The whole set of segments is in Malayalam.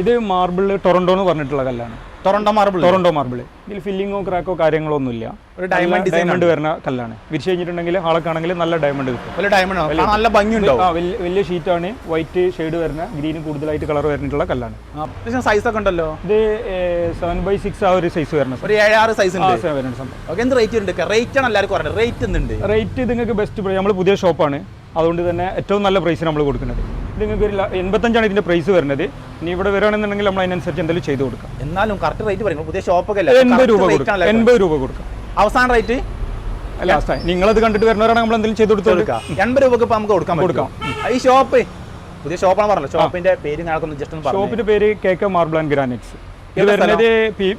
ഇത് മാർബിൾ ടൊറണ്ടോ എന്ന് പറഞ്ഞിട്ടുള്ള കല്ലാണ്. ടൊറണ്ടോ മാർബിൾ ടൊറണ്ടോ മാർബിൾ ഇതിൽ ഫില്ലിങ്ങോ ക്രാക്കോ കാര്യങ്ങളോ ഒന്നുമില്ല. ഒരു ഡയമണ്ട് ഡയമണ്ട് വരുന്ന കല്ലാണ്. വിരിച്ചു കഴിഞ്ഞിട്ടുണ്ടെങ്കിൽ ആളൊക്കെ നല്ല ഡയമണ്ട് കിട്ടും. വലിയ ഡയമണ്ട് നല്ല ഭംഗിയുണ്ടാവും. ആ വലിയ ഷീറ്റാണ് വൈറ്റ് ഷെയ്ഡ് വരുന്ന ഗ്രീന് കൂടുതലായിട്ട് കളർ വരുന്നിട്ടുള്ള കല്ലാണ്. സൈസ് ഒക്കെ ഉണ്ടല്ലോ. ഇത് സെവൻ ബൈ സിക്സ് ആ ഒരു സൈസ് വരുന്ന ഒരു ഏഴ് ആറ് സൈസ് ഉണ്ട്. എന്ത് റേറ്റ് ഉണ്ട് റേറ്റ് ആണ് എല്ലാവർക്കും റേറ്റ് എന്തുണ്ട്? റേറ്റ് നിങ്ങൾക്ക് ബെസ്റ്റ് നമ്മൾ പുതിയ ഷോപ്പാണ് അതുകൊണ്ട് തന്നെ ഏറ്റവും നല്ല പ്രൈസ് നമ്മൾ കൊടുക്കുന്നത്. ഇത് നിങ്ങൾക്ക് ഒരു എൺപത്തഞ്ചാണ് ഇതിന്റെ പ്രൈസ് വരുന്നത്. ഇനി ഇവിടെ വരികയാണെന്നുണ്ടെങ്കിൽ നമ്മൾ അതിനനുസരിച്ച് എന്തെങ്കിലും ചെയ്ത് കൊടുക്കാം. എന്നാലും കറക്റ്റ് റേറ്റ് പറയും. പുതിയ ഷോപ്പൊക്കെ അല്ല? എൺപത് രൂപ കൊടുക്കാം. എൺപത് രൂപ കൊടുക്കാം. അവസാന റേറ്റ് ലാസ്റ്റ് നിങ്ങളത് കണ്ടിട്ട് വരുന്നവരാണ് നമ്മൾ എന്തെങ്കിലും ചെയ്ത് കൊടുത്ത് കൊടുക്കാം എൺപത് രൂപക്ക് ഇപ്പം നമുക്ക് കൊടുക്കാം. കൊടുക്കാം ഈ ഷോപ്പ് പുതിയ ഷോപ്പാണ് പറഞ്ഞത് ഷോപ്പിന്റെ പേര് നടക്കുന്നത് ജസ്റ്റ് ഷോപ്പിന്റെ പേര് K K marble and granites. ഇത് വരുന്നത്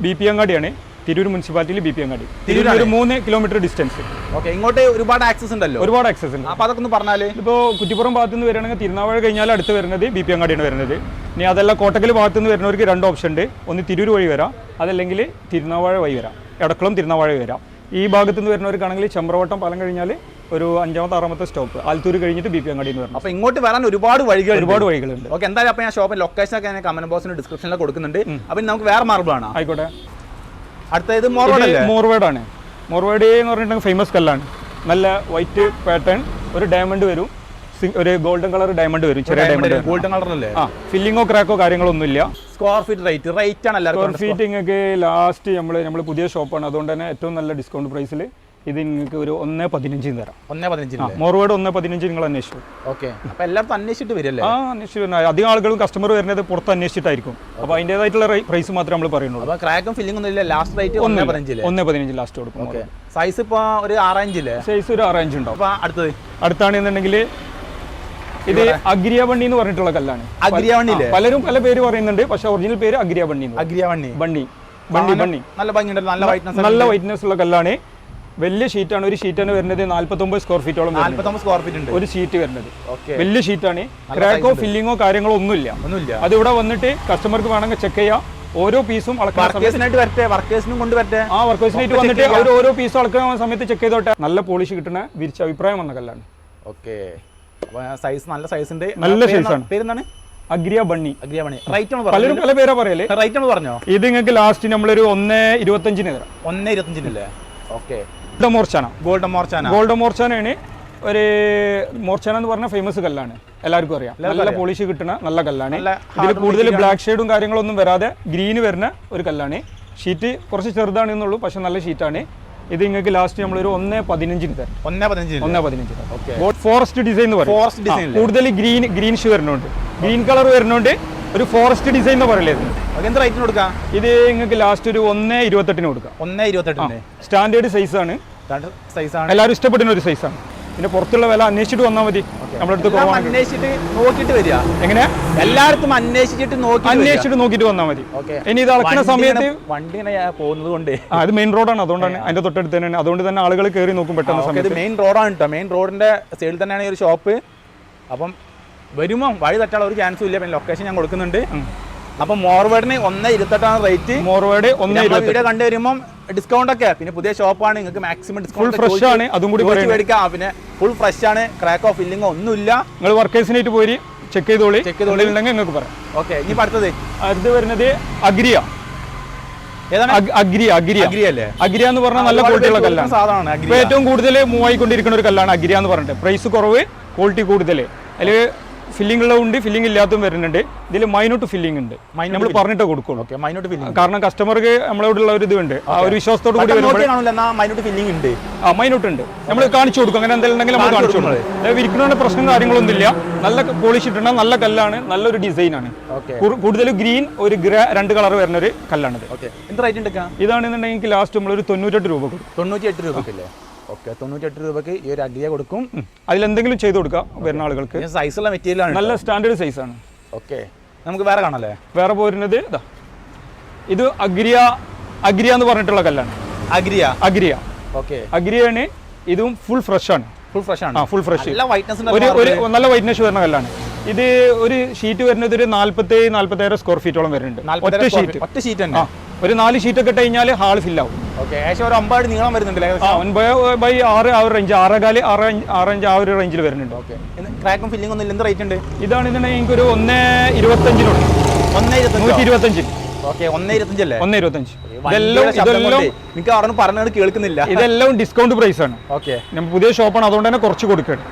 ബി പി അങ്ങാടിയാണ്. തിരൂർ മുനിസിപ്പാലിറ്റിയിൽ ബി പി അങ്ങാടി. തിരൂർ ഒരു മൂന്ന് കിലോമീറ്റർ ഡിസ്റ്റൻസ് ഓക്കെ ഇങ്ങോട്ട് ഒരുപാട് ആക്സസ് ഉണ്ടല്ലോ. ഒരുപാട് ആക്സസ് ഉണ്ട്. അപ്പൊ അതൊക്കെ ഒന്ന് പറഞ്ഞാൽ? ഇപ്പോൾ കുറ്റിപ്പുറം ഭാഗത്ത് നിന്ന് വരികയാണെങ്കിൽ തിരുനാവാഴ കഴിഞ്ഞാൽ അടുത്ത് വരുന്നത് ബി പി അങ്ങാടിയാണ് വരുന്നത്. ഇനി അതല്ല കോട്ടക്കൽ ഭാഗത്ത് നിന്ന് വരുന്നവർക്ക് രണ്ട് ഓപ്ഷൻ ഉണ്ട്. ഒന്ന് തിരൂർ വഴി വരാം. അതല്ലെങ്കിൽ തിരുനാവാഴ വഴി വരാം. എടക്കുളം തിരുനാവാഴ വഴി വരാം. ഈ ഭാഗത്ത് നിന്ന് വരുന്നവർക്കാണെങ്കിൽ ചെമ്പ്രവട്ടം പാലം കഴിഞ്ഞാൽ ഒരു അഞ്ചാമത്തെ ആറാമത്തെ സ്റ്റോപ്പ് ആലത്തൂർ കഴിഞ്ഞിട്ട് ബി പി അങ്ങാടി എന്ന് അപ്പൊ ഇങ്ങോട്ട് വരാൻ ഒരുപാട് വഴികൾ ഒരുപാട് വഴികളുണ്ട്. ഓക്കെ എന്തായാലും അപ്പൊ ഞാൻ ഷോപ്പിൽ ലൊക്കേഷൻ ഒക്കെ ഞാൻ കമന്റ് ബോക്സിന് ഡിസ്ക്രിപ്ഷനിൽ കൊടുക്കുന്നുണ്ട്. അപ്പൊ നമുക്ക് വേറെ മാർബിൾ ആണ് ആയിക്കോട്ടെ. അടുത്തത് മോർവേഡ് മോർവേഡാണ് മോർവേഡ് എന്ന് പറഞ്ഞിട്ടുണ്ടെങ്കിൽ ഫേമസ് കല്ലാണ്. നല്ല വൈറ്റ് പാറ്റേൺ ഒരു ഡയമണ്ട് വരും. ഒരു ഗോൾഡൻ കളർ ഡയമണ്ട് വരും ചെറിയ ഡയമണ്ട് ഗോൾഡൻ കളറല്ലേ ആ ഫില്ലിങ്ങോ ക്രാക്കോ കാര്യങ്ങളോ ഒന്നുമില്ല സ്ക്വയർ ഫീറ്റ് റേറ്റ് റേറ്റ് ആണ് സ്ക്വയർ ഫീറ്റ് നിങ്ങൾക്ക് ലാസ്റ്റ് നമ്മൾ നമ്മൾ പുതിയ ഷോപ്പാണ് അതുകൊണ്ട് തന്നെ ഏറ്റവും നല്ല ഡിസ്കൗണ്ട് പ്രൈസിൽ ഇത് നിങ്ങൾക്ക് ഒരു ഒന്ന് പതിനഞ്ചിന് തരാം. ഒന്നേ പതിനഞ്ചിന് മോർവേഡ് ഒന്ന് പതിനഞ്ച് നിങ്ങൾ അന്വേഷിച്ചു. ഓക്കെ. അപ്പോൾ എല്ലായിടത്തും അന്വേഷിച്ചിട്ട് വരില്ലേ? ആ അന്വേഷിച്ചു അധികം ആളുകളും കസ്റ്റമർ വരുന്നത് പുറത്ത് അന്വേഷിച്ചിട്ടായിരിക്കും. അപ്പോൾ അതിന്റെതായിട്ടുള്ള പ്രൈസ് മാത്രമേ നമ്മൾ പറയുന്നുള്ളൂ. അപ്പോൾ ക്രാക്കും ഫില്ലിംഗ് ഒന്നും ഇല്ല ലാസ്റ്റ് റേറ്റ് ഒന്നേ പതിനഞ്ച് ഒന്ന് പതിനഞ്ച് ലാസ്റ്റ് കൊടുക്കും ഓക്കെ. സൈസ് ഇപ്പൊ ഒരു ആറഞ്ചില്ലേ സൈസ് ഒരു ആറഞ്ച് ഉണ്ടാവും. അപ്പോൾ അടുത്തത്. അടുത്താണെന്നുണ്ടെങ്കിൽ ഇത് അഗ്രിയാവണ്ണി എന്ന് പറഞ്ഞിട്ടുള്ള കല്ലാണ്. അഗ്രിയാവണ്ണി പലരും പല പേര് പറയുന്നുണ്ട്. പക്ഷെ ഒറിജിനൽ പേര് അഗ്രിയാവണ്ണി അഗ്രിയാവണ്ണി ബണ്ണി. ബണ്ണി ബണ്ണി. നല്ല ഭംഗിയുണ്ട്. നല്ല വൈറ്റ്നസ് നല്ല വൈറ്റ്നസ് ഉള്ള കല്ലാണ്. വലിയ ഷീറ്റാണ്. ഒരു ഷീറ്റാണ് വരുന്നത് നാല്പത്തൊമ്പത് സ്ക്വയർ ഫീറ്റോളം സ്ക്വയർ ഫീറ്റ് ഉണ്ട്. ഒരു ഷീറ്റ് വരുന്നത്. വലിയ ഷീറ്റാണ്. ക്രാക്കോ ഫില്ലിങ്ങോ കാര്യങ്ങളോ ഒന്നുമില്ല. ഒന്നുമില്ല. അത് ഇവിടെ വന്നിട്ട് കസ്റ്റമർക്ക് വേണമെങ്കിൽ ചെക്ക് ചെയ്യാം. ഓരോ പീസും വർക്കേഴ്സിനായിട്ട് വരട്ടെ? വർക്കേഴ്സിനും കൊണ്ട് വരട്ടെ? ആ വർക്കേഴ്സിനായിട്ട് വന്നിട്ട് അവർ ഓരോ പീസും അളക്കുന്ന സമയത്ത് ചെക്ക് ചെയ്തോട്ടെ. നല്ല പോളിഷ് കിട്ടുന്ന വിരിച്ച അഭിപ്രായം വന്ന കല്ലാണ്. ഓക്കെ സൈസ് നല്ല സൈസിന്റെ നല്ല സൈസ് size ആണ്. പേരെന്താണ്? അഗ്രിയ ബണ്ണി. അഗ്രിയ ബണ്ണി. റൈറ്റ് പലരും പല പേരാ പറയല്ലേ റൈറ്റ് പറഞ്ഞോ? ഇത് നിങ്ങൾക്ക് ലാസ്റ്റ് നമ്മളൊരു ഒന്ന് ഇരുപത്തഞ്ചിന് തരാം. ഒന്ന് ഇരുപത്തഞ്ചിനല്ലേ okay Morchana gold Morchana gold മോർച്ചാനയാണ് ഒരു മോർച്ചാന എന്ന് പറഞ്ഞ ഫേമസ് കല്ലാണ്. എല്ലാവർക്കും അറിയാം. നല്ല പോളിഷ് കിട്ടുന്ന നല്ല കല്ലാണ്. ഇതിൽ കൂടുതൽ ബ്ലാക്ക് ഷെയ്ഡും കാര്യങ്ങളൊന്നും വരാതെ ഗ്രീന് വരുന്ന ഒരു കല്ലാണ്. ഷീറ്റ് കുറച്ച് ചെറുതാണ് എന്നുള്ളൂ പക്ഷെ നല്ല ഷീറ്റാണ് ഇത് നിങ്ങൾക്ക് ലാസ്റ്റ് നമ്മളൊരു ഒന്നേ പതിനഞ്ചിന് തരാം. ഒന്നേ പതിനഞ്ച് ഒന്നേ പതിനഞ്ച് ഫോറസ്റ്റ് ഡിസൈൻ എന്ന് പറയും. ഫോറസ്റ്റ് ഡിസൈൻ കൂടുതൽ ഗ്രീൻ ഗ്രീൻഷ് വരുന്നുണ്ട്. ഗ്രീൻ കളർ വരുന്നുണ്ട്. ഒരു ഫോറസ്റ്റ് ഡിസൈൻ എന്ന് പറയില്ലേ എന്ത് റേറ്റിന് കൊടുക്കാം? ഇത് നിങ്ങൾക്ക് ലാസ്റ്റ് ഒരു ഒന്ന് ഇരുപത്തെട്ടിന് കൊടുക്കാം. ഒന്നേ ഇരുപത്തെട്ടിന്. സ്റ്റാൻഡേർഡ് സൈസാണ് സൈസ് ആണ്. എല്ലാവരും ഇഷ്ടപ്പെടുന്ന ഒരു സൈസാണ് പിന്നെ പുറത്തുള്ള വില അന്വേഷിച്ചിട്ട് വന്നാൽ മതി. നമ്മുടെ അടുത്ത് അന്വേഷിച്ചിട്ട് നോക്കിയിട്ട് വരിക. എങ്ങനെ എല്ലായിടത്തും അന്വേഷിച്ചിട്ട് നോക്കി അന്വേഷിച്ചിട്ട് നോക്കിയിട്ട് വന്നാൽ മതി. ഇനി ഇത് അളക്കുന്ന സമയത്ത് വണ്ടി പോകുന്നത് കൊണ്ട്. അത് മെയിൻ റോഡാണ് അതുകൊണ്ടാണ് അതിന്റെ തൊട്ടടുത്ത് തന്നെ. അതുകൊണ്ട് തന്നെ ആളുകൾ കയറി നോക്കും പെട്ടെന്ന് സമയത്ത്. മെയിൻ റോഡാണ് കേട്ടോ മെയിൻ റോഡിന്റെ സൈഡിൽ തന്നെയാണ് ഈ ഒരു ഷോപ്പ് അപ്പം വരുമോ വഴി തട്ടാനുള്ള ഒരു ചാൻസും ഇല്ല. പിന്നെ ലൊക്കേഷൻ ഞാൻ കൊടുക്കുന്നുണ്ട്. അപ്പൊ മോർവേഡിന് ഒന്ന് ഇരുപത്തെട്ടാണ് റേറ്റ് മോർവേഡ് ഒന്ന് വീഡിയോ കണ്ടു വരുമ്പോൾ ഡിസ്കൗണ്ട് ഒക്കെ. പിന്നെ പുതിയ ഷോപ്പാണ് നിങ്ങൾക്ക് മാക്സിമം ഡിസ്കൗണ്ട് ഫ്രഷ് ആണ്. അതും കൂടി മേടിക്കാം. പിന്നെ ഫുൾ ഫ്രഷ് ആണ്. ക്രാക്ക് ക്രാക്കോ ഫില്ലിങ്ങോ ഒന്നുമില്ല. നിങ്ങൾ വർക്കേഴ്സിനായിട്ട് പോയി ചെക്ക് ചെയ്തോളി. ചെക്ക് ചെയ്തോളി. ഉണ്ടെങ്കിൽ നിങ്ങൾക്ക് പറയാം. ഓക്കെ ഇനി അടുത്തത്. അടുത്ത് വരുന്നത് അഗ്രിയ. അഗ്രിയ അഗ്രിയ. അല്ലേ? അഗ്രിയ എന്ന് പറഞ്ഞാൽ നല്ല ക്വാളിറ്റി ക്വാളിറ്റിയുള്ള കല്ലാണ്. ഏറ്റവും കൂടുതൽ മൂവ് ആയിക്കൊണ്ടിരിക്കുന്ന ഒരു കല്ലാണ് അഗ്രിയ എന്ന് പറഞ്ഞിട്ട്. പ്രൈസ് കുറവ് ക്വാളിറ്റി കൂടുതൽ അതിൽ ഫില്ലിംഗ് ഉള്ളതുണ്ട് ഫില്ലിംഗ് ഇല്ലാത്തതും വരുന്നുണ്ട്. ഇതിൽ മൈനോട്ട് ഫില്ലിംഗ് ഉണ്ട്. നമ്മൾ പറഞ്ഞിട്ട് കൊടുക്കും ഓക്കെ മൈനോട്ട് ഫില്ലിംഗ് കാരണം കസ്റ്റമർക്ക് നമ്മളോടുള്ള ഒരു ഇതുണ്ട്. ആ ഒരു വിശ്വാസത്തോട് കൂടി മൈനോട്ട് ഫില്ലിംഗ് ഉണ്ട്. ആ മൈനോട്ട് ഉണ്ട്. നമ്മൾ കാണിച്ചു കൊടുക്കും. അങ്ങനെ എന്തെങ്കിലും ഉണ്ടെങ്കിൽ നമ്മൾ കാണിച്ചു കൊടുക്കും. അതായത് വിരിക്കുന്നതിന് പ്രശ്നം കാര്യങ്ങളൊന്നും ഇല്ല നല്ല പോളിഷ് ഇട്ടുണ്ട് നല്ല കല്ലാണ് നല്ലൊരു ഡിസൈനാണ് കൂടുതൽ ഗ്രീൻ ഒരു ഗ്രേ രണ്ട് കളർ വരുന്ന ഒരു കല്ലാണിത് എന്ത് റേറ്റ് ഇതാണെന്നുണ്ടെങ്കിൽ ലാസ്റ്റ് നമ്മൾ ഒരു തൊണ്ണൂറ്റെട്ട് രൂപ കൊടുക്കും. തൊണ്ണൂറ്റി എട്ട് രൂപക്കല്ലേ ഓക്കെ തൊണ്ണൂറ്റി എട്ട് രൂപക്ക് ഈ ഒരു അഗ്രിയ കൊടുക്കും. അതിലെന്തെങ്കിലും ചെയ്ത് കൊടുക്കാം വരുന്ന ആളുകൾക്ക് സൈസുള്ള മെറ്റീരിയൽ ആണ് നല്ല സ്റ്റാൻഡേർഡ് സൈസ് ആണ്. ഓക്കെ നമുക്ക് വേറെ കാണാല്ലേ വേറെ പോരുന്നത് ഇതാ. ഇത് അഗ്രിയ അഗ്രിയ എന്ന് പറഞ്ഞിട്ടുള്ള കല്ലാണ്. അഗ്രിയ? അഗ്രിയ. ഓക്കെ. അഗ്രിയാണ് ഇതും ഫുൾ ഫ്രഷ് ആണ്. ഫുൾ ഫ്രഷ് ആണ്. ഫുൾ ഫ്രഷ് നല്ല വൈറ്റ്നസ് ഒരു ഒരു നല്ല വൈറ്റ്നസ് വരുന്ന കല്ലാണ്. ഇത് ഒരു ഷീറ്റ് വരുന്നത് ഒരു നാല്പത്തി നാല്പത്തേഴ് സ്ക്വയർ ഫീറ്റോളം വരുന്നുണ്ട്. ഒറ്റ ഷീറ്റ് ഒറ്റ ഷീറ്റ് തന്നെ? ഒരു നാല് ഷീറ്റ് ഒക്കെ ഇട്ട് കഴിഞ്ഞാൽ ഹാൾ ഫില്ലാവും ഓക്കെ ഏകദേശം ഒരു ഒമ്പത് നീളം വരുന്നുണ്ട് ഒൻപത് ബൈ ആറ് ആ ഒരു റേഞ്ച് ആറേകാൽ ആറ് ആറഞ്ച് ആ ഒരു റേഞ്ചിൽ വരുന്നുണ്ട്. ഓക്കെ. ക്രാക്കും ഫില്ലിംഗ് ഒന്നും ഇല്ല എന്ത് റേറ്റ് ഉണ്ട്? ഇതാണ് ഇതിനെ എനിക്കൊരു ഒന്ന് ഇരുപത്തഞ്ചിനുണ്ട്. ഒന്നേ നൂറ്റി ഇരുപത്തഞ്ച്. ഒന്നേ ഇരുപത്തഞ്ച്. എനിക്ക് അവിടെ പറഞ്ഞത് കേൾക്കുന്നില്ല. ഇതെല്ലാം ഡിസ്കൗണ്ട് പ്രൈസ് ആണ്. ഓക്കെ. പുതിയ ഷോപ്പാണ് അതുകൊണ്ട് തന്നെ കുറച്ച് കൊടുക്കണം.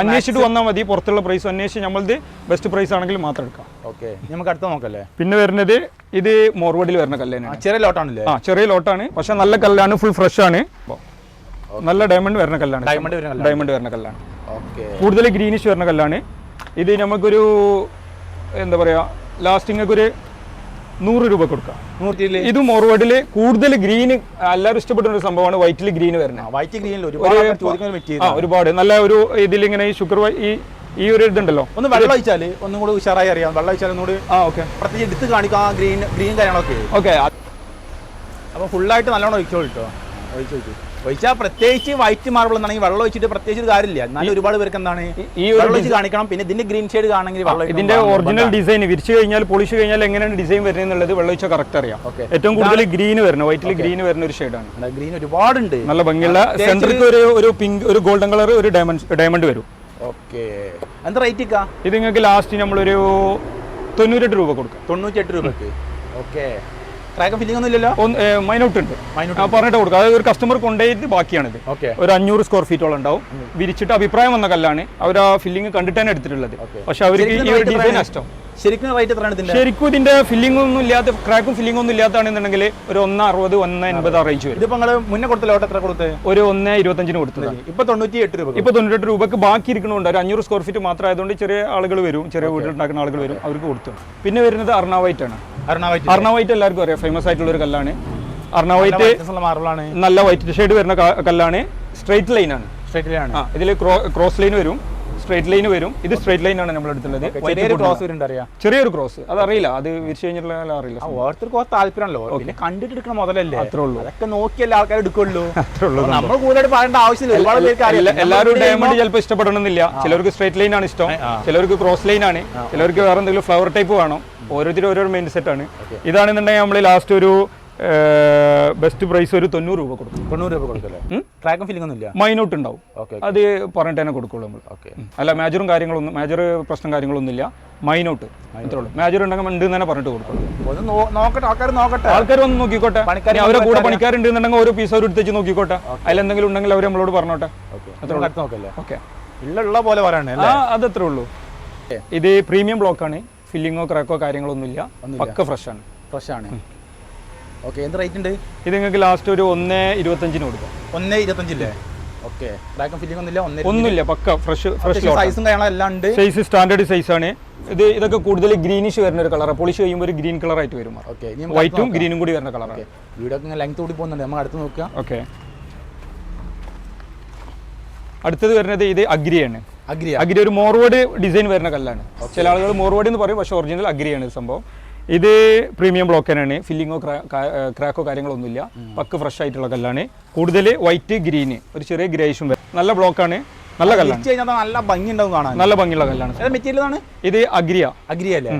അന്വേഷിച്ചിട്ട് വന്നാൽ മതി പുറത്തുള്ള പ്രൈസ് അന്വേഷിച്ച് നമ്മളത് ബെസ്റ്റ് പ്രൈസ് ആണെങ്കിൽ മാത്രം എടുക്കാം. ഓക്കെ. നമുക്ക് അടുത്ത നോക്കല്ലേ? പിന്നെ വരുന്നത് ഇത് മോർവഡിൽ വരുന്ന കല്ലാണ് ചെറിയ ലോട്ടാണല്ലേ ആ ചെറിയ ലോട്ടാണ് പക്ഷെ നല്ല കല്ലാണ് ഫുൾ ഫ്രഷ് ആണ്. നല്ല ഡയമണ്ട് വരുന്ന കല്ലാണ്. ഡയമണ്ട് വരുന്ന കല്ലാണ്. ഡയമണ്ട് വരുന്ന കല്ലാണ്. കൂടുതൽ ഗ്രീനിഷ് വരുന്ന കല്ലാണ്. ഇത് നമുക്കൊരു എന്താ പറയാ ലാസ്റ്റിംഗ് ഒക്കെ ഒരു നൂറ് രൂപ കൊടുക്കാം. ഇത് മോർവഡിൽ കൂടുതൽ ഗ്രീൻ എല്ലാവരും ഇഷ്ടപ്പെടുന്ന ഒരു സംഭവമാണ് വൈറ്റിൽ ഗ്രീൻ വരുന്നത്. വൈറ്റ് ഗ്രീനിൽ ഒരുപാട് നല്ല ഒരു ഇതിലിങ്ങനെ ഈ ഷുഗർ ഈ ഈ ഒരു ഇതുണ്ടല്ലോ. ഒന്ന് വെള്ളം ഒഴിച്ചാൽ ഒന്നും കൂടി ഉഷാറായി അറിയാം. വെള്ളം ഒഴിച്ചാൽ ഒന്നുകൂടി ആ ഓക്കെ. പ്രത്യേകിച്ച് എടുത്ത് കാണിക്കാം ഗ്രീൻ ഗ്രീൻ കാര്യങ്ങളൊക്കെ. ഓക്കെ അപ്പോൾ ഫുള്ളായിട്ട് നല്ലോണം ഒഴിച്ചോളിട്ടോ ഒഴിച്ചു ഒഴിച്ചു. ഒഴിച്ചാൽ പ്രത്യേകിച്ച് വൈറ്റ് മാർബിൾ എന്നാണെങ്കിൽ വെള്ളം ഒഴിച്ചിട്ട് പ്രത്യേകിച്ച് ഒരു കാര്യമില്ല. എന്നാലും ഒരുപാട് പേർക്ക് എന്താണ് ഈ വെള്ളം ഒഴിച്ച് കാണിക്കണം. പിന്നെ ഇതിന്റെ ഗ്രീൻ ഷെയ്ഡ് കാണണമെങ്കിൽ. ഇതിന്റെ ഒറിജിനൽ ഡിസൈൻ വിരിച്ചു കഴിഞ്ഞാൽ പൊളിച്ച് കഴിഞ്ഞാൽ എങ്ങനെയാണ് ഡിസൈൻ വരുന്നത് എന്നുള്ളത് വെള്ളം ഒഴിച്ചാൽ കറക്റ്റ് അറിയാം. ഏറ്റവും കൂടുതൽ ഗ്രീൻ വരുന്നത്. വൈറ്റിൽ ഗ്രീൻ വരുന്ന ഒരു ഷെയ്ഡാണ് ഗ്രീൻ ഒരുപാടുണ്ട്. നല്ല ഭംഗിയുള്ള സെന്ററിൽ ഒരു ഒരു പിങ്ക് ഒരു ഗോൾഡൻ കളർ ഒരു ഡയമണ്ട് ഡയമണ്ട് വരും. ഓക്കെ എന്താ റേറ്റ് ഇത് നിങ്ങൾക്ക് ലാസ്റ്റ് നമ്മളൊരു തൊണ്ണൂറ്റെട്ട് രൂപ കൊടുക്കാം. തൊണ്ണൂറ്റെട്ട് രൂപക്ക്. ഓക്കെ ട്രാക്ക് ഫില്ലിംഗ് ഒന്നും ഇല്ലല്ലോ? മൈനൗട്ട് ഉണ്ട്. പറഞ്ഞിട്ട് കൊടുക്കുക അതായത് ഒരു കസ്റ്റമർ കൊണ്ടുപോയിട്ട് ബാക്കിയാണിത്. ഒരു അഞ്ഞൂറ് സ്ക്വയർ ഫീറ്റോളം ഉണ്ടാവും. വിരിച്ചിട്ട് അഭിപ്രായം വന്ന കല്ലാണ് അവർ ആ ഫില്ലിംഗ് കണ്ടിട്ടാണ് എടുത്തിട്ടുള്ളത്. പക്ഷെ അവർക്ക് ഈ ഒരു ഡിസൈൻ ശരിക്കും റേറ്റ് എത്രയാണ് ഇതിന്റെ? ശരിക്കും ഇതിന്റെ ഫില്ലിംഗ് ഒന്നും ഇല്ലാത്ത ക്രാക്കും ഫില്ലിംഗ് ഒന്നും ഇല്ലാത്താണെന്നുണ്ടെങ്കിൽ ഒരു ഒന്ന് അറുപത് ഒന്ന് എൺപത് ആ റേഞ്ച് വരും. മുന്നേ കൊടുത്ത ലോട്ട് എത്ര കൊടുത്ത്? ഒരു ഒന്ന് ഇരുപത്തഞ്ചിന് കൊടുത്തത് ഇപ്പൊ തൊണ്ണൂറ്റി എട്ട് രൂപ ഇപ്പൊ തൊണ്ണൂറ്റി രൂപക്ക് ബാക്കി ഇരിക്കണുണ്ട് ഒരു അഞ്ഞൂറ് സ്ക്വയർ ഫീറ്റ് മാത്രം ആയതുകൊണ്ട് ചെറിയ ആളുകൾ വരും. ചെറിയ വീട്ടിലുണ്ടാക്കുന്ന ആളുകൾ വരും. അവർക്ക് കൊടുത്തു. പിന്നെ വരുന്നത് അർണാവൈറ്റ് ആണ് അരുണാവൈറ്റ് അർണാവൈറ്റ് എല്ലാവർക്കും അറിയാം. ഫേമസ് ആയിട്ടുള്ള ഒരു കല്ലാണ്. അർണാവൈറ്റ് മാർബിളാണ് നല്ല വൈറ്റ് ഷെയ്ഡ് വരുന്ന കല്ലാണ്. സ്ട്രേറ്റ് ലൈൻ ആണ്. സ്ട്രേറ്റിലാണ് ആ ഇതിൽ ക്രോസ് ലൈൻ വരും. സ്ട്രേറ്റ് ലൈൻ വരും. ഇത് സ്ട്രേറ്റ് ലൈൻ ആണ് നമ്മൾ എടുത്തുള്ളത്. ചെറിയൊരു ക്രോസ് ആണ്. ചെറിയൊരു ക്രോസ് അതറിയില്ല. അത് വിരിച്ചു കഴിഞ്ഞിട്ടുള്ള അറിയില്ല. ഓരോരുത്തർക്ക് കുറച്ച് താല്പര്യമാണല്ലോ പിന്നെ കണ്ടിട്ട് എടുക്കണ മുതലല്ലേ? അത്രേ ഉള്ളൂ. അതൊക്കെ നോക്കിയല്ലേ ആൾക്കാർ എടുക്കുള്ളൂ? അത്രേ ഉള്ളൂ നമ്മൾ കൂടുതലായിട്ട് പറയേണ്ട ആവശ്യമില്ല. ഒരുപാട് പേർക്ക് അറിയില്ല എല്ലാവരും ഡയമണ്ട് ചിലപ്പോൾ ഇഷ്ടപ്പെടണമെന്നില്ല. ചിലർക്ക് സ്ട്രേറ്റ് ലൈൻ ആണ് ഇഷ്ടം. ചിലർക്ക് ക്രോസ് ലൈൻ ആണ്. ചിലർക്ക് വേറെ എന്തെങ്കിലും ഫ്ലവർ ടൈപ്പ് വേണം. ഓരോരുത്തരും ഓരോ മൈൻഡ് സെറ്റ് ആണ് ഇതാണെന്നുണ്ടെങ്കിൽ നമ്മൾ ലാസ്റ്റ് ഒരു ബെസ്റ്റ് പ്രൈസ് ഒരു തൊണ്ണൂറ് രൂപ കൊടുക്കും. തൊണ്ണൂറ് രൂപ കൊടുക്കല്ലേ ട്രാക്കും ഫീലിംഗ് ഒന്നും ഇല്ല മൈനോട്ട് ഉണ്ടാവും. അത് പറഞ്ഞിട്ട് തന്നെ കൊടുക്കുള്ളൂ നമ്മൾ ഓക്കെ. അല്ല മേജറും കാര്യങ്ങളൊന്നും മേജർ പ്രശ്നം കാര്യങ്ങളൊന്നും ഇല്ല മൈനോട്ട് അത്രേ ഉള്ളൂ. മേജർ ഉണ്ടെങ്കിൽ ഉണ്ട് തന്നെ പറഞ്ഞിട്ട് ഒന്ന് നോക്കട്ടെ ആൾക്കാർ നോക്കട്ടെ. ആൾക്കാർ വന്ന് നോക്കിക്കോട്ടെ. അവരെ കൂടെ പണിക്കാര് പണിക്കാരുണ്ട് എന്നുണ്ടെങ്കിൽ ഓരോ പീസ് അവർ എടുത്തേച്ച് നോക്കിക്കോട്ടെ. അതിലെന്തെങ്കിലും ഉണ്ടെങ്കിൽ അവർ നമ്മളോട് പറഞ്ഞോട്ടെ. നോക്കല്ലേ? ഓക്കെ. ഉള്ള പോലെ പറയണേ ആ അതത്രേ ഉള്ളൂ. ഇത് പ്രീമിയം ബ്ലോക്ക് ആണ്. ഫില്ലിങ്ങോ ക്രാക്കോ കാര്യങ്ങളൊന്നുമില്ല. പക്ക ഫ്രഷ് ആണ് ഫ്രഷ് ആണ് ഓക്കെ എന്ത് റേറ്റ് ഉണ്ട്? ഇത് നിങ്ങൾക്ക് ലാസ്റ്റ് ഒരു ഒന്ന് ഇരുപത്തഞ്ചിന് കൊടുക്കാം. ഒന്നേ ഇരുപത്തഞ്ചില്ലേ? ഓക്കെ. ട്രാക്കും ഫില്ലിംഗ് ഒന്നുമില്ല ഒന്നേ ഒന്നുമില്ല പക്ക ഫ്രഷ് ഫ്രഷ് സൈസും എല്ലാം ഉണ്ട്. സൈസ് സ്റ്റാൻഡേർഡ് സൈസ് ആണ്. ഇത് ഇതൊക്കെ കൂടുതൽ ഗ്രീനിഷ് വരുന്ന ഒരു കളറാണ് പോളിഷ് ചെയ്യുമ്പോൾ ഒരു ഗ്രീൻ കളർ ആയിട്ട് വരും ഓക്കെ വൈറ്റും ഗ്രീനും കൂടി വരുന്ന കളറാണ് വീഡിയോ ഒക്കെ ലെങ്ത് കൂടി പോകുന്നുണ്ട്. നമ്മൾ അടുത്ത് നോക്കുക ഓക്കെ അടുത്തത് വരുന്നത് ഇത് അഗ്രിയാണ്. അഗ്രി അഗ്രി ഒരു മോർവേഡ് ഡിസൈൻ വരുന്ന കല്ലാണ്. ചില ആളുകൾ മോർവേഡ് എന്ന് പറയും പക്ഷേ ഒറിജിനൽ അഗ്രിയാണ് സംഭവം. ഇത് പ്രീമിയം ബ്ലോക്ക് തന്നെയാണ്. ഫില്ലിങ്ങോ ക്രാക്കോ കാര്യങ്ങളൊന്നുമില്ല. പക്ക് ഫ്രഷ് ആയിട്ടുള്ള കല്ലാണ്. കൂടുതൽ വൈറ്റ് ഗ്രീന് ഒരു ചെറിയ ഗ്രേഷും വരും. നല്ല ബ്ലോക്കാണ്. നല്ല കല്ലാണ്. നല്ല ഭംഗി ഉണ്ടാവും കാണാൻ. നല്ല ഭംഗിയുള്ള കല്ലാണ്. ഏത് മെറ്റീരിയൽ ഇത് അഗ്രിയ. അഗ്രിയ അല്ലേ?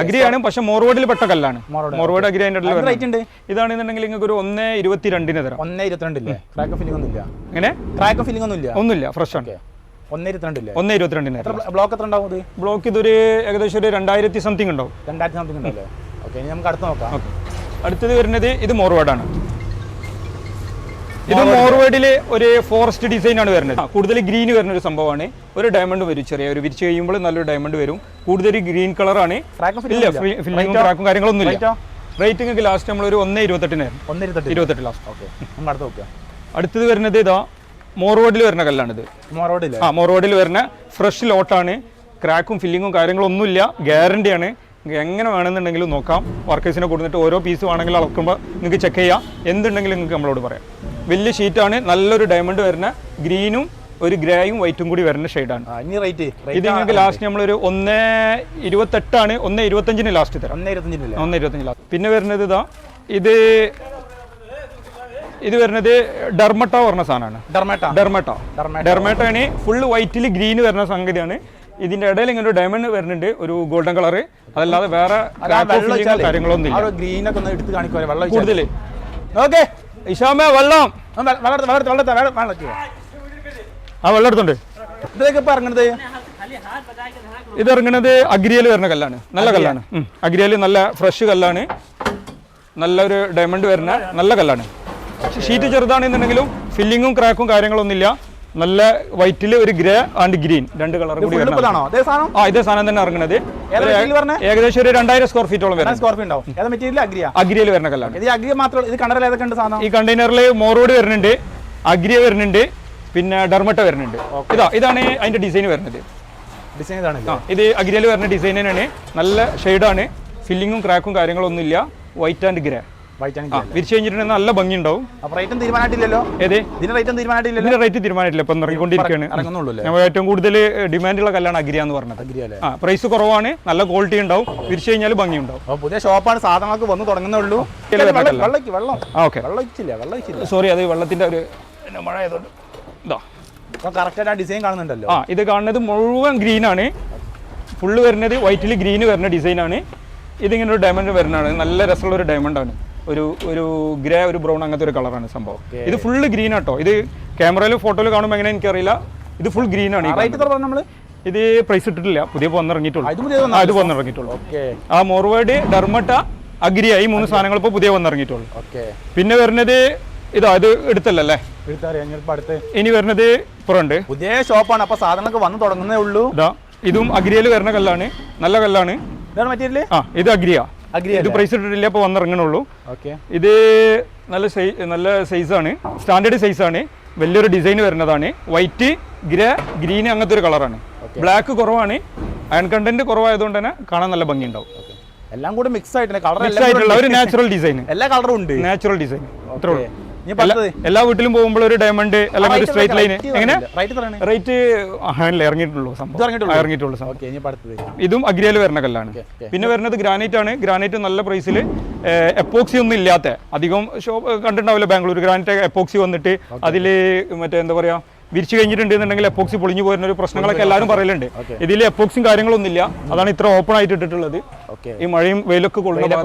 അഗ്രിയാണ് പക്ഷെ മോർവേഡിൽ പെട്ട കല്ലാണ്. മോർവേഡ്. അഗ്രി അതിന്റെ റേറ്റ് ഉണ്ട് ഇതാണെന്നുണ്ടെങ്കിൽ നിങ്ങൾക്ക് ഒരു ഒന്ന് ഇരുപത്തിരണ്ടിന് തരാം. ഒന്നേ ഇരുപത്തിരണ്ടില്ലേ? ക്രാക്ക് ഫീലിംഗ് ഒന്നും ഇല്ല എങ്ങനെ? ട്രാക്ക് ഫീലിംഗ് ഒന്നും ഇല്ല ഒന്നുമില്ല ഫ്രഷ് ആണ്. ഒന്നേ ഇരുപത്തിരണ്ടില്ലേ? ഒന്ന് ഇരുപത്തിരണ്ടിന് ബ്ലോക്ക് എത്ര ഉണ്ടാവും ഇത്? ബ്ലോക്ക് ഇതൊരു ഏകദേശം ഒരു രണ്ടായിരത്തി സംതിങ് ഉണ്ടാവും. രണ്ടായിരത്തി സംതിങ് ഉണ്ടല്ലേ ഓക്കെ ഇനി നമുക്ക് അടുത്ത് നോക്കാം. അടുത്തത് വരുന്നത് ഇത് മോർവേഡാണ്. ഇത് മോർവേഡിൽ ഒരു ഫോറസ്റ്റ് ഡിസൈൻ ആണ് വരുന്നത്. കൂടുതൽ ഗ്രീൻ വരുന്ന ഒരു സംഭവമാണ്. ഒരു ഡയമണ്ട് വരും ചെറിയ ഒരു വിരിച്ച് കഴിയുമ്പോൾ നല്ലൊരു ഡയമണ്ട് വരും. കൂടുതൽ ഗ്രീൻ കളറാണ് ഇല്ല ഫില്ലിങ്ങും ട്രാക്കും കാര്യങ്ങളൊന്നും ഇല്ല. റേറ്റിംഗ് റേറ്റ് ലാസ്റ്റ് നമ്മൾ ഒരു ഒന്ന് ഇരുപത്തെട്ടിനായിരുന്നു ഇരുപത്തെട്ട് ലാസ്റ്റ് അടുത്തത് വരുന്നത് ഇതാ മോർവേഡിൽ വരുന്ന കല്ലാണിത് മോർവേഡിൽ ആ മോർവേഡിൽ വരുന്ന ഫ്രഷ് ലോട്ടാണ് ക്രാക്കും ഫില്ലിങ്ങും കാര്യങ്ങളൊന്നുമില്ല ഗ്യാരണ്ടിയാണ് എങ്ങനെ വേണമെന്നുണ്ടെങ്കിലും നോക്കാം. വർക്കേഴ്സിനെ കൊടുത്തിട്ട് ഓരോ പീസ് വേണമെങ്കിലും അളക്കുമ്പോൾ നിങ്ങൾക്ക് ചെക്ക് ചെയ്യാം. എന്തുണ്ടെങ്കിലും നിങ്ങൾക്ക് നമ്മളോട് പറയാം. വലിയ ഷീറ്റാണ് നല്ലൊരു ഡയമണ്ട് വരുന്ന ഗ്രീനും ഒരു ഗ്രേയും വൈറ്റും കൂടി വരുന്ന ഷെയ്ഡാണ് റേറ്റ് ഇത് നിങ്ങൾക്ക് ലാസ്റ്റ് നമ്മളൊരു ഒന്ന് ഇരുപത്തെട്ടാണ്. ഒന്ന് ഇരുപത്തഞ്ചിന് ലാസ്റ്റ് തരാം. ഒന്നേ ഇരുപത്തഞ്ചിന് ലാസ്റ്റ് പിന്നെ വരുന്നത് ഇതാ ഇത് ഇത് വരുന്നത് ഡെർമട്ട പറഞ്ഞ സാധനമാണ്. ഡെർമട്ട ഡെർമട്ട ആണ്. ഫുൾ വൈറ്റിൽ ഗ്രീൻ വരുന്ന സംഗതിയാണ്. ഇതിന്റെ ഇടയിൽ ഇങ്ങനെ ഒരു ഡയമണ്ട് വരുന്നുണ്ട് ഒരു ഗോൾഡൻ കളർ അതല്ലാതെ വേറെ കാര്യങ്ങളൊന്നും ഇല്ല കൂടുതൽ ഓക്കെ ഇഷാമേ വെള്ളം. വെള്ളം വെള്ളം വെള്ളം ആ വെള്ളം എടുത്തുണ്ട് ഇപ്പൊ ഇറങ്ങണത്? ഇത് ഇറങ്ങണത് അഗ്രിയൽ വരുന്ന കല്ലാണ്. നല്ല കല്ലാണ്. അഗ്രിയൽ നല്ല ഫ്രഷ് കല്ലാണ്. നല്ലൊരു ഡയമണ്ട് വരുന്ന നല്ല കല്ലാണ്. ഷീറ്റ് ചെറുതാണെന്നുണ്ടെങ്കിലും ഫില്ലിങ്ങും ക്രാക്കും കാര്യങ്ങളൊന്നുമില്ല. നല്ല വൈറ്റിൽ ഒരു ഗ്രേ ആൻഡ് ഗ്രീൻ രണ്ട് കളർ കൂടി ആ ഇതേ സാധനം തന്നെ ഇറങ്ങുന്നത് ഏകദേശം ഒരു രണ്ടായിരം സ്ക്വയർ ഫീറ്റോളം വരുന്നത് അഗ്രിയൽ വരുന്ന കല്ലാണ് ഈ കണ്ടെയ്നറിൽ മോറോഡ് വരുന്നുണ്ട് അഗ്രിയ വരുന്നുണ്ട് പിന്നെ ഡർമട്ട വരുന്നുണ്ട്. ഇതാ ഇതാണ് അതിന്റെ ഡിസൈൻ വരുന്നത്. ഡിസൈൻ ഇത്. അഗ്രിയയിൽ വരുന്ന ഡിസൈൻ തന്നെയാണ്. നല്ല ഷെയ്ഡാണ് ഫില്ലിങ്ങും ക്രാക്കും കാര്യങ്ങളൊന്നും ഇല്ല വൈറ്റ് ആൻഡ് ഗ്രേ വിരിച്ചു കഴിഞ്ഞിട്ടുണ്ടെങ്കിൽ നല്ല ഭംഗി ഉണ്ടാവും റേറ്റും തീരുമാനമായിട്ടില്ലല്ലോ ഏത്? ഇതിന്റെ റേറ്റും തീരുമാനമായിട്ടില്ലല്ലോ ഇതിന്റെ റേറ്റ് തീരുമാനമായിട്ടില്ല ഇപ്പം ഇറങ്ങിക്കൊണ്ടിരിക്കുകയാണ്. ഇറങ്ങുന്നുള്ളൂ അല്ലേ നമ്മൾ ഏറ്റവും കൂടുതൽ ഡിമാൻഡുള്ള കല്ലാണ് അഗ്രിയ എന്ന് പറഞ്ഞത്. ആ പ്രൈസ് കുറവാണ്. നല്ല ക്വാളിറ്റി ഉണ്ടാവും. വിരിച്ചു കഴിഞ്ഞാൽ ഭംഗി ഉണ്ടാവും പുതിയ ഷോപ്പാണ് സാധനങ്ങൾക്ക് വന്ന് തുടങ്ങുന്നേ ഉള്ളൂ ഇതിൽ വെള്ളം വെള്ളം വെള്ളം വെള്ളം. ആ ഓക്കെ. വെള്ളം ഇച്ചില്ല വെള്ളം ഇച്ചില്ല സോറി അത് വെള്ളത്തിന്റെ ഒരു മഴ ആയതുകൊണ്ട്. ഇതാ. അപ്പൊ കറക്റ്റ് ആ ഡിസൈൻ കാണുന്നുണ്ടല്ലോ. ആ ഇത് കാണുന്നത് മുഴുവൻ ഗ്രീൻ ആണ്. ഫുള്ള് വരുന്നത് വൈറ്റിൽ ഗ്രീൻ വരുന്ന ഡിസൈനാണ് ഇതിങ്ങനെ ഒരു ഡയമണ്ട് വരുന്നതാണ്. നല്ല രസമുള്ള ഒരു ഡയമണ്ട് ആണ്. ഒരു ഒരു ഗ്രേ ഒരു ബ്രൗൺ അങ്ങനത്തെ ഒരു കളറാണ് സംഭവം. ഇത് ഫുള്ള് ഗ്രീൻ ആട്ടോ. ഇത് ക്യാമറയിൽ ഫോട്ടോയിൽ കാണുമ്പോൾ എങ്ങനെ എനിക്കറിയില്ല. ഇത് ഫുൾ ഗ്രീൻ ആണ്. ഇത് പ്രൈസ് ഇട്ടിട്ടില്ല. പുതിയ വന്നിറങ്ങിയിട്ടുള്ളൂ ആ, ഇത് വന്നിറങ്ങിയിട്ടുള്ളൂ ആ മോർവേഡ് ഡർമട്ട അഗ്രിയ ഈ മൂന്ന് സാധനങ്ങൾ ഇപ്പോൾ പുതിയ വന്നിറങ്ങിയിട്ടുള്ളൂ പിന്നെ വരുന്നത് ഇതാ ഇത് എടുത്തല്ലേ ഇനി വരുന്നത് ഇപ്പുറമുണ്ട് പുതിയ ഷോപ്പാണ് അപ്പൊ സാധനങ്ങൾക്ക് വന്ന് തുടങ്ങുന്നേ ഉള്ളൂ. ഇതാ ഇതും അഗ്രിയയിൽ വരുന്ന കല്ലാണ്. നല്ല കല്ലാണ്. ആ ഇത് അഗ്രിയ ഇത് പ്രൈസ് ഇട്ടിട്ടില്ല ഇപ്പോൾ വന്നിറങ്ങണുള്ളൂ. ഓക്കെ ഇത് നല്ല നല്ല സൈസാണ് സ്റ്റാൻഡേർഡ് സൈസാണ് വലിയൊരു ഡിസൈൻ വരുന്നതാണ്. വൈറ്റ് ഗ്രേ ഗ്രീൻ അങ്ങനത്തെ ഒരു കളറാണ് ബ്ലാക്ക് കുറവാണ്. അയൺ കണ്ടന്റ് കുറവായതുകൊണ്ട് തന്നെ കാണാൻ നല്ല ഭംഗി ഉണ്ടാവും എല്ലാം കൂടെ മിക്സ് ആയിട്ടുള്ള ഒരു നാച്ചുറൽ ഡിസൈൻ എല്ലാ കളറും ഉണ്ട്. നാച്ചുറൽ ഡിസൈൻ അത്രേ ഉള്ളൂ. എല്ലാ വീട്ടിലും പോകുമ്പോൾ ഒരു ഡയമണ്ട് അല്ലെങ്കിൽ ഒരു സ്ട്രൈറ്റ് ലൈൻ എങ്ങനെ? റേറ്റ് ഇറങ്ങിയിട്ടുള്ളൂ സംഭവം. ഇറങ്ങിയിട്ടുള്ളൂ? ഇതും അഗ്രിയയിൽ വരുന്ന കല്ലാണ്. പിന്നെ വരുന്നത് ഗ്രാനൈറ്റ് ആണ്. ഗ്രാനൈറ്റ് നല്ല പ്രൈസിൽ എപ്പോക്സി ഒന്നും ഇല്ലാത്ത അധികം ഷോ കണ്ടിട്ടുണ്ടാവില്ല ബാംഗ്ലൂർ ഗ്രാനൈറ്റ് എപ്പോക്സി വന്നിട്ട് അതിൽ മറ്റേ എന്താ പറയാ വിരിച്ചു കഴിഞ്ഞിട്ടുണ്ടെന്നുണ്ടെങ്കിൽ എപ്പോക്സി പൊളിഞ്ഞു പോരുന്ന ഒരു പ്രശ്നങ്ങളൊക്കെ എല്ലാവരും പറയലുണ്ട്. ഇതിൽ എപ്പോക്സും കാര്യങ്ങളൊന്നുമില്ല അതാണ് ഇത്ര ഓപ്പൺ ആയിട്ട് ഇട്ടിട്ടുള്ളത്. ഈ മഴയും വെയിലൊക്കെ കൊള്ളുന്ന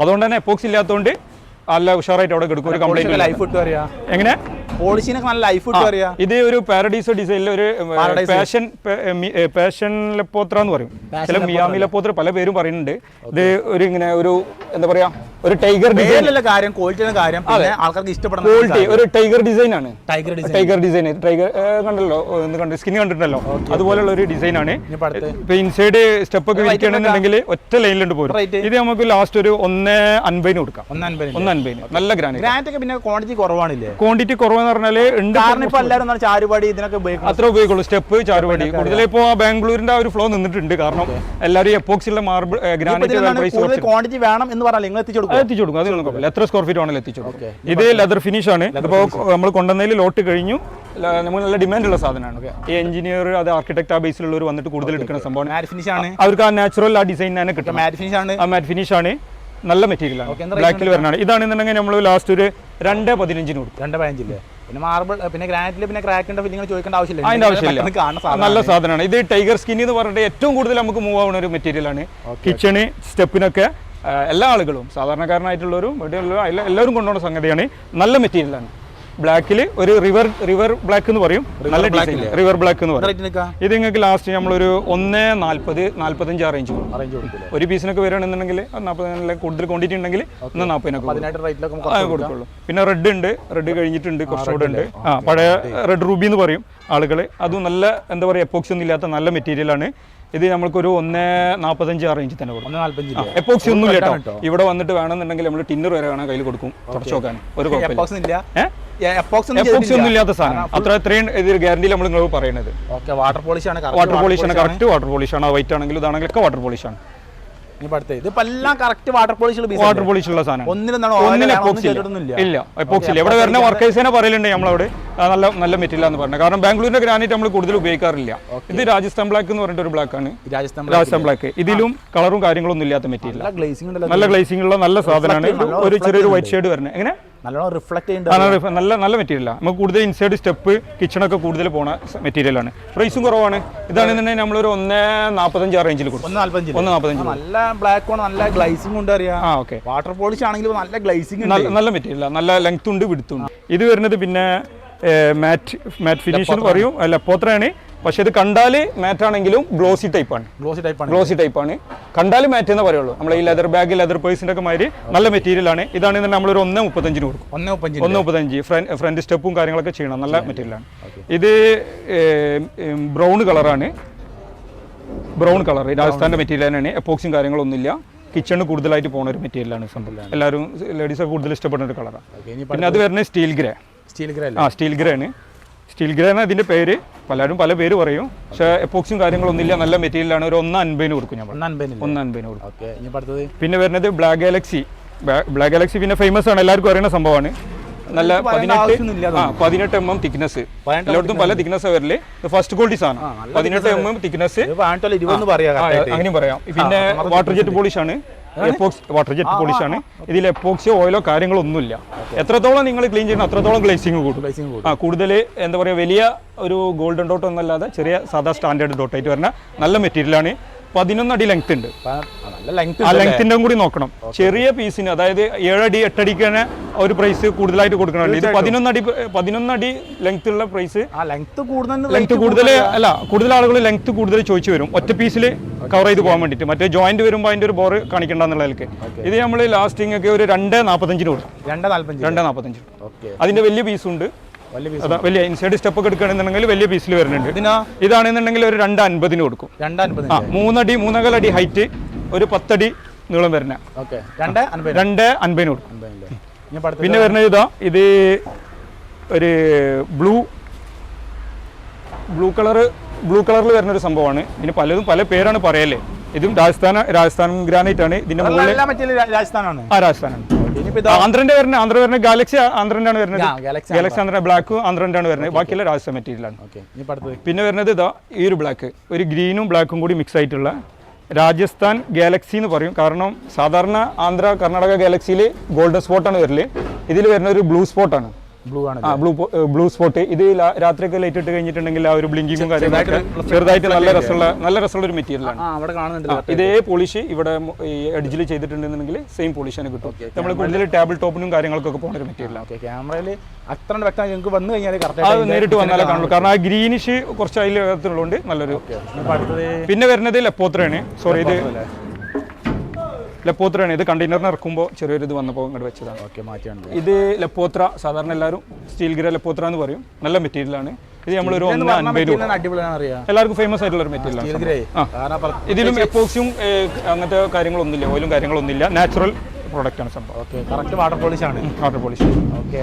അതുകൊണ്ട് തന്നെ എപ്പോക്സ് ഇല്ലാത്തതുകൊണ്ട് നല്ല ഉഷാറായിട്ട് അവിടെ കിടക്കും. ഒരു കംപ്ലൈന്റ് ലൈഫ് ഇട്ട് അറിയാ. എങ്ങനെ? പോളിസിനൊക്കെ നല്ല ലൈഫ് ഇട്ട് അറിയാ. ഇത് ഒരു പാരഡൈസോ ഡിസൈനിൽ ഒരു പാഷൻ പാഷൻ ലപ്പോത്ര എന്ന് പറയും. ചില മിയാമി ലപ്പോത്ര പല പേരും പറയുന്നുണ്ട്. ഇത് ഒരു ഇങ്ങനെ ഒരു എന്താ പറയാ ഒരു ടൈഗർ ഡിസൈൻ കാര്യം ക്വാളിറ്റിയുടെ കാര്യം പിന്നെ ആൾക്കാർക്ക് ഇഷ്ടപ്പെടുന്ന ക്വാളിറ്റി ഒരു ടൈഗർ ഡിസൈൻ ആണ്. Tiger design tiger design tiger കണ്ടല്ലോ എന്ന് കണ്ട് സ്കിൻ കണ്ടിട്ടുണ്ടല്ലോ. അതുപോലുള്ള ഒരു ഡിസൈൻ ആണ്. ഇപ്പൊ ഇൻസൈഡ് സ്റ്റെപ്പ് ഒക്കെ വിളിക്കണമെന്നുണ്ടെങ്കിൽ ഒറ്റ ലൈനിലുണ്ട് പോരും. ഇത് നമുക്ക് ലാസ്റ്റ് ഒരു ഒന്ന് അൻപതിന് കൊടുക്കാം. ഒന്ന് അൻപത് അൻപതിന് നല്ല ഗ്രാനൈറ്റ് ഒക്കെ പിന്നെ ക്വാണ്ടിറ്റി കുറവാണില്ലേ? ക്വാണ്ടിറ്റി കുറവെന്ന് പറഞ്ഞാൽ ഉണ്ട് കാരണം ഇപ്പൊ എല്ലാവരും ചാരുപാടി ഇതിനൊക്കെ ഉപയോഗിക്കുന്നത്. അത്ര ഉപയോഗിക്കുള്ളൂ. സ്റ്റെപ്പ് ചാരുപടി. കൂടുതൽ ഇപ്പോൾ ബാംഗ്ലൂരിന്റെ ആ ഒരു ഫ്ലോ നിന്നിട്ടുണ്ട്. കാരണം എല്ലാവരും എപ്പോക്സിലെ മാർബിൾ ഗ്രാനൈറ്റ് ക്വാണ്ടിറ്റി വേണം എന്ന് പറഞ്ഞാൽ നിങ്ങൾ എത്തിച്ചു കൊടുക്കും എത്തിച്ചു കൊടുക്കും. അതിനൊന്നും കുഴപ്പമില്ല. എത്ര സ്ക്വയർ ഫീറ്റ് ആണെങ്കിലും എത്തിച്ചു കൊടുക്കും. ഇത് ലെതർ ഫിനിഷ് ആണ്. ഇപ്പോൾ നമ്മൾ കൊണ്ടുവന്നതിൽ ലോട്ട് കഴിഞ്ഞു. നമുക്ക് നല്ല ഡിമാൻഡ് ഉള്ള സാധനമാണ്. ഈ എഞ്ചിനീയർ അത് ആർക്കിടെക്ട് ആ ബേസിലുള്ളവർ വന്നിട്ട് കൂടുതൽ എടുക്കുന്ന സംഭവമാണ്. മാറ്റ് ഫിനിഷ് ആണ്. അവർക്ക് ആ നാച്ചുറൽ ആ ഡിസൈൻ തന്നെ കിട്ടും മാറ്റ് ഫിനിഷ് ആണ്. ആ മാറ്റ് ഫിനിഷ് ആണ്. നല്ല മെറ്റീരിയൽ ആണ്. Okay, എന്താ ബ്ലാക്കിൽ വരുന്നതാണ്. ഇതാണെന്നുണ്ടെങ്കിൽ നമ്മൾ ലാസ്റ്റ് ഒരു രണ്ട് പതിനഞ്ചിന് കൊടുക്കും. രണ്ട് പതിനഞ്ചില്ലേ? പിന്നെ മാർബിൾ പിന്നെ ഗ്രാനൈറ്റിൽ പിന്നെ ക്രാക്കിന്റെ ഫില്ലിംഗ് ചോദിക്കേണ്ട ആവശ്യമില്ല. അതിന്റെ ആവശ്യമില്ല. നല്ല സാധനമാണ്. ഇത് ടൈഗർ സ്കിൻ എന്ന് പറഞ്ഞിട്ട് ഏറ്റവും കൂടുതൽ നമുക്ക് മൂവ് ആവുന്ന ഒരു മെറ്റീരിയലാണ് കിച്ചണ് സ്റ്റെപ്പിനൊക്കെ എല്ലാ ആളുകളും സാധാരണക്കാരനായിട്ടുള്ളവരും എല്ലാവരും കൊണ്ടുപോകുന്ന സംഗതിയാണ്. നല്ല മെറ്റീരിയൽ ആണ്. ബ്ലാക്കിൽ ഒരു റിവർ റിവർ ബ്ലാക്ക് എന്ന് പറയും. നല്ല ഡിസൈൻ റിവർ ബ്ലാക്ക് എന്ന് പറയും. ഇത് നിങ്ങൾക്ക് ലാസ്റ്റ് നമ്മളൊരു ഒന്ന് നാൽപ്പത് നാൽപ്പത്തഞ്ച് അറേഞ്ച് അറേഞ്ച് ഒരു പീസിനൊക്കെ വരികയാണെന്നുണ്ടെങ്കിൽ നാൽപ്പതിനെ കൂടുതൽ ക്വാണ്ടിറ്റി ഉണ്ടെങ്കിൽ ഒന്ന് നാൽപ്പതിനൊക്കെ കൊടുക്കുള്ളൂ. പിന്നെ റെഡ് ഉണ്ട്. റെഡ് കഴിഞ്ഞിട്ടുണ്ട്. കുറച്ചുകൂടെ ഉണ്ട്. ആ പഴയ റെഡ് റൂബി എന്ന് പറയും ആളുകൾ അതും നല്ല എന്താ പറയുക എപ്പോക്സി ഒന്നും ഇല്ലാത്ത നല്ല മെറ്റീരിയൽ ആണ്. ഇത് നമ്മൾക്കൊരു ഒന്ന് നാൽപ്പത്തഞ്ച് ആ റേഞ്ച് തന്നെ കൊടുക്കും. എപ്പോക്സി ഒന്നും. കേട്ടോ. ഇവിടെ വന്നിട്ട് വേണമെന്നുണ്ടെങ്കിൽ നമ്മൾ ടിന്നർ വരെ വേണം കയ്യിൽ കൊടുക്കും. തുടച്ചു നോക്കാൻ ഒരു കുഴപ്പമില്ല. എപ്പോക്സ് ഒന്നും ഇല്ലാത്ത സാധനം. അത്ര ഇത്രയും ഇത് ഗ്യാരണ്ടി നമ്മൾ നിങ്ങൾ പറയുന്നത് വാട്ടർ പോളിഷ് ആണ് വാട്ടർ പോളിഷ് ആണ് കറക്റ്റ് വാട്ടർ പോളിഷ് ആണ്. വൈറ്റ് ആണെങ്കിലും ഇതാണെങ്കിലൊക്കെ വാട്ടർ പോളിഷ് ആണ്. വാട്ടർ പോളിഷ് ഉള്ള സാധനം. ഒന്നിനും ഒന്നും എപ്പോക്സി ഇല്ല. എപ്പോക്സി ഇല്ല ഇവിടെ വരുന്ന വർക്കേഴ്സിനെ പറയലുണ്ട് നമ്മളവിടെ നല്ല നല്ല മെറ്റീരിയൽ എന്ന് പറഞ്ഞത് കാരണം ബാംഗ്ലൂരിന്റെ ഗ്രാനൈറ്റ് നമ്മൾ കൂടുതൽ ഉപയോഗിക്കാറില്ല. ഇത് രാജസ്ഥാൻ ബ്ലാക്ക് എന്ന് പറഞ്ഞിട്ട് ഒരു ബ്ലാക്ക് ആണ് രാജസ്ഥാൻ ബ്ലാക്ക് ഇതിലും കളറും കാര്യങ്ങളൊന്നും ഇല്ലാത്ത മെറ്റീരിയൽ നല്ല ഗ്ലേസിംഗ് ഉണ്ടല്ലോ നല്ല ഗ്ലേസിംഗ് ഉള്ള നല്ല സാധനമാണ്. ഒരു ചെറിയൊരു വൈറ്റ് ഷെയ്ഡ് വരുന്നത്. എങ്ങനെ? നല്ലോണം റിഫ്ലക്ട് ചെയ്യുന്നുണ്ട് നല്ല- നല്ല മെറ്റീരിയലാണ് നമുക്ക് കൂടുതൽ ഇൻസൈഡ് സ്റ്റെപ്പ് കിച്ചണൊക്കെ കൂടുതൽ പോണ മെറ്റീരിയലാണ് പ്രൈസും കുറവാണ്. ഇതാണെന്നുണ്ടെങ്കിൽ നമ്മളൊരു ഒന്ന് നാൽപ്പത്തഞ്ച് ആ റേഞ്ചിൽ കൊടുക്കും. ഒന്ന് നാൽപ്പത്തഞ്ച് നല്ല ബ്ലാക്ക് ആണ് നല്ല ഗ്ലൈസിംഗ് ഉണ്ട് അറിയാം. ആ ഓക്കെ വാട്ടർ പോളിഷ് ആണെങ്കിലും നല്ല ഗ്ലൈസിംഗ് നല്ല മെറ്റീരിയലാണ് നല്ല ലെങ്ത് ഉണ്ട് വിടുത്തുണ്ട് ഇത് വരുന്നത് പിന്നെ മാറ്റ് മാറ്റ് ഫിനിഷ് എന്ന് പറയും. അല്ല പോത്രയാണ് പക്ഷെ ഇത് കണ്ടാൽ മാറ്റ് ആണെങ്കിലും ഗ്ലോസി ടൈപ്പാണ്. ഗ്ലോസി ടൈപ്പാണ്. ഗ്ലോസി ആണ് കണ്ടാൽ മാറ്റ് എന്ന് പറയുള്ളൂ. നമ്മൾ ഈ ലെതർ ബാഗ് ലെതർ പേഴ്സിന്റെ ഒക്കെ മാതിരി നല്ല മെറ്റീരിയൽ ആണ്. ഇതാണ് തന്നെ നമ്മളൊരു ഒന്ന് മുപ്പത്തഞ്ചിന് കൊടുക്കും. ഒന്നേ മുപ്പത്തഞ്ച് ഒന്ന് മുപ്പത്തഞ്ച്. ഫ്രണ്ട് ഫ്രണ്ട് സ്റ്റെപ്പും കാര്യങ്ങളൊക്കെ ചെയ്യണം. നല്ല മെറ്റീരിയലാണ്. ഇത് ബ്രൗൺ കളറാണ്. Brown colour. രാജസ്ഥാന്റെ മെറ്റീരിയൽ തന്നെയാണ്. എപ്പോക്സും കാര്യങ്ങളൊന്നുമില്ല. കിച്ചണിന് കൂടുതലായിട്ട് പോകുന്ന ഒരു മെറ്റീരിയലാണ്. സംഭവം എല്ലാവരും ലേഡീസൊക്കെ കൂടുതൽ ഇഷ്ടപ്പെടുന്ന ഒരു കളറാണ്. പിന്നെ അത് വരുന്നത് സ്റ്റീൽ ഗ്രേ. സ്റ്റീൽ ഗ്രേ ആ സ്റ്റീൽ ഗ്രേ ആണ്. സ്റ്റീൽ ഗ്രേ ആണ് ഇതിന്റെ പേര്. പലരും പല പേര് പറയും. പക്ഷേ എപ്പോക്സും കാര്യങ്ങളൊന്നുമില്ല നല്ല മെറ്റീരിയലാണ് ഒരു ഒന്ന് അൻപതിന് കൊടുക്കും നമ്മൾ ഒന്ന് അൻപതിന് കൊടുക്കും. പിന്നെ വരുന്നത് ബ്ലാക്ക് ഗാലക്സി ബ്ലാക്ക് ഗാലക്സി പിന്നെ ഫേമസ് ആണ്. എല്ലാവർക്കും അറിയുന്ന സംഭവമാണ്. നല്ല പതിനെട്ട് ആ പതിനെട്ട് എം എം തിക്നെസ് എല്ലായിടത്തും പല തിക്നെസ് വരൽ. ഫസ്റ്റ് ക്വാളിറ്റി ആണ്. പതിനെട്ട് എം എം തിക്നെസ് അങ്ങനെ പറയാം പിന്നെ വാട്ടർ ജെറ്റ് പോളിഷ് ആണ്. എപ്പോക്സ് വാട്ടർ ജെറ്റ് പോളിഷ് ആണ്. ഇതിൽ എപ്പോക്സിയോ ഓയിലോ കാര്യങ്ങളോ ഒന്നുമില്ല എത്രത്തോളം നിങ്ങൾ ക്ലീൻ ചെയ്യണം അത്രത്തോളം ഗ്ലേസിംഗ് കൂടും. ആ കൂടുതൽ എന്താ പറയുക വലിയ ഒരു ഗോൾഡൻ ഡോട്ട് ഒന്നല്ലാതെ ചെറിയ സാധാ സ്റ്റാൻഡേർഡ് ഡോട്ടായിട്ട് വരുന്ന നല്ല മെറ്റീരിയലാണ് പതിനൊന്നടി ലെങ്ത് ഉണ്ട്. ആ, ലെങ്ത്തിന്റെ കൂടി നോക്കണം. ചെറിയ പീസിന് അതായത് ഏഴടി എട്ടടിക്ക് തന്നെ ഒരു പ്രൈസ് കൂടുതലായിട്ട് കൊടുക്കണമല്ലോ. ഇത് പതിനൊന്നടി പതിനൊന്നടി ലെങ്ത് ഉള്ള പ്രൈസ് ലെങ്ത് കൂടുതൽ അല്ല കൂടുതൽ ആളുകൾ ലെങ്ത് കൂടുതൽ ചോദിച്ചു വരും. ഒറ്റ പീസിൽ കവർ ചെയ്ത് പോകാൻ വേണ്ടിയിട്ട്. മറ്റേ ജോയിന്റ് വരുമ്പോൾ അതിന്റെ ഒരു ബോറ് കാണിക്കണ്ടെന്നുള്ളതിലേക്ക് ഇത് നമ്മൾ ലാസ്റ്റിംഗ് ഒക്കെ ഒരു രണ്ട് നാൽപ്പത്തഞ്ചിന് കൊടുക്കും. രണ്ട് നാൽപ്പത്തഞ്ച് അതിന്റെ വലിയ പീസുണ്ട് വലിയ ഇൻസൈഡ് സ്റ്റെപ്പ് ഒക്കെ എടുക്കുകയാണെന്നുണ്ടെങ്കിൽ വലിയ പീസിൽ വരുന്നുണ്ട്. ഇതാണെന്നുണ്ടെങ്കിൽ ഒരു രണ്ട് അൻപതിന് കൊടുക്കും. രണ്ട് അൻപത് ആ മൂന്നടി മൂന്നകലടി ഹൈറ്റ് ഒരു പത്തടി നീളം വരുന്ന. രണ്ട് അൻപത് രണ്ട് അൻപതിന് കൊടുക്കും. പിന്നെ വരുന്നത് ഇതാ ഇത് ഒരു ബ്ലൂ ബ്ലൂ കളർ ബ്ലൂ കളറിൽ വരുന്ന ഒരു സംഭവമാണ്. ഇതിന് പലതും പല പേരാണ് പറയല്ലേ ഇതും രാജസ്ഥാൻ രാജസ്ഥാൻ ഗ്രാനൈറ്റ് ആണ് ഇതിന്റെ മുകളിൽ രാജസ്ഥാനാണ്. ആ രാജസ്ഥാനാണ്. ആന്ധ്രന്റെ വരുന്ന ആന്ധ്ര വരുന്ന ഗാലക്സി ആന്ധ്രന്റെ ആണ് വരുന്നത്. ഗാലക്സി ആന്ധ്ര ബ്ലാക്ക് ആന്ധ്രന്റെ ആണ് വരുന്നത്. ബാക്കിയുള്ള രാജസ്ഥാൻ മെറ്റീരിയലാണ് പിന്നെ വരുന്നത് ഇതാ ഈ ഒരു ബ്ലാക്ക് ഒരു ഗ്രീനും ബ്ലാക്കും കൂടി മിക്സ് ആയിട്ടുള്ള രാജസ്ഥാൻ ഗാലക്സി എന്ന് പറയും. കാരണം സാധാരണ ആന്ധ്ര കർണാടക ഗാലക്സിയിൽ ഗോൾഡൻ സ്പോട്ടാണ് വരൽ. ഇതിൽ വരുന്ന ഒരു ബ്ലൂ സ്പോട്ടാണ് ബ്ലൂ ആണ് ആ ബ്ലൂ ബ്ലൂ സ്പോട്ട് ഇത് രാത്രി രാത്രിയൊക്കെ ലൈറ്റ് ഇട്ട് കഴിഞ്ഞിട്ടുണ്ടെങ്കിൽ ആ ഒരു ബ്ലിങ്കിങ്ങും കാര്യങ്ങളൊക്കെ ചെറുതായിട്ട് നല്ല രസമുള്ള നല്ല രസമുള്ള ഒരു മെറ്റീരിയലാണ് അവിടെ കാണുന്നുണ്ട് ഇതേ പോളിഷ് ഇവിടെ ഈ എഡ്ജിൽ ചെയ്തിട്ടുണ്ടെന്നുണ്ടെങ്കിൽ സെയിം പോളിഷാണ് കിട്ടും. നമ്മൾ കൂടുതൽ ടേബിൾ ടോപ്പിനും കാര്യങ്ങൾക്കൊക്കെ പോകുന്ന ഒരു മെറ്റീരിയലാണ് ക്യാമറയിൽ അത്ര വ്യക്തമായി നിങ്ങൾക്ക് വന്നു കഴിഞ്ഞാൽ അത് നേരിട്ട് വന്നാലേ കാണുള്ളൂ. കാരണം ആ ഗ്രീനിഷ് കുറച്ച് അതിൽ ഉള്ളതുകൊണ്ട് നല്ലൊരു പിന്നെ വരുന്നത് ലെപ്പോത്രയാണ് സോറി ഇത് ലെപ്പോത്രയാണ്. ഇത് കണ്ടെയ്നറിന് ഇറക്കുമ്പോൾ ചെറിയൊരു ഇത് വന്നപ്പോൾ ഇങ്ങോട്ട് വെച്ചതാണ്. ഓക്കെ മാറ്റിയാണ് ഇത്. ലപ്പോത്ര സാധാരണ എല്ലാവരും സ്റ്റീൽ ഗ്രേ ലപ്പോത്ര എന്ന് പറയും. നല്ല മെറ്റീരിയലാണ് ഇത് നമ്മളൊരു ഒന്ന് അൻപത് രൂപ. അടിപൊളിയാണ് എല്ലാവർക്കും ഫേമസ് ആയിട്ടുള്ള ഒരു മെറ്റീരിയലാണ് ഇതിലും എപ്പോക്സും അങ്ങനത്തെ കാര്യങ്ങളൊന്നുമില്ല. ഓയിലും കാര്യങ്ങളൊന്നുമില്ല. നാച്ചുറൽ പ്രോഡക്റ്റ് ആണ് സംഭവം. ഓക്കെ കറക്റ്റ് വാട്ടർ പോളിഷ് ആണ്. Water polish okay.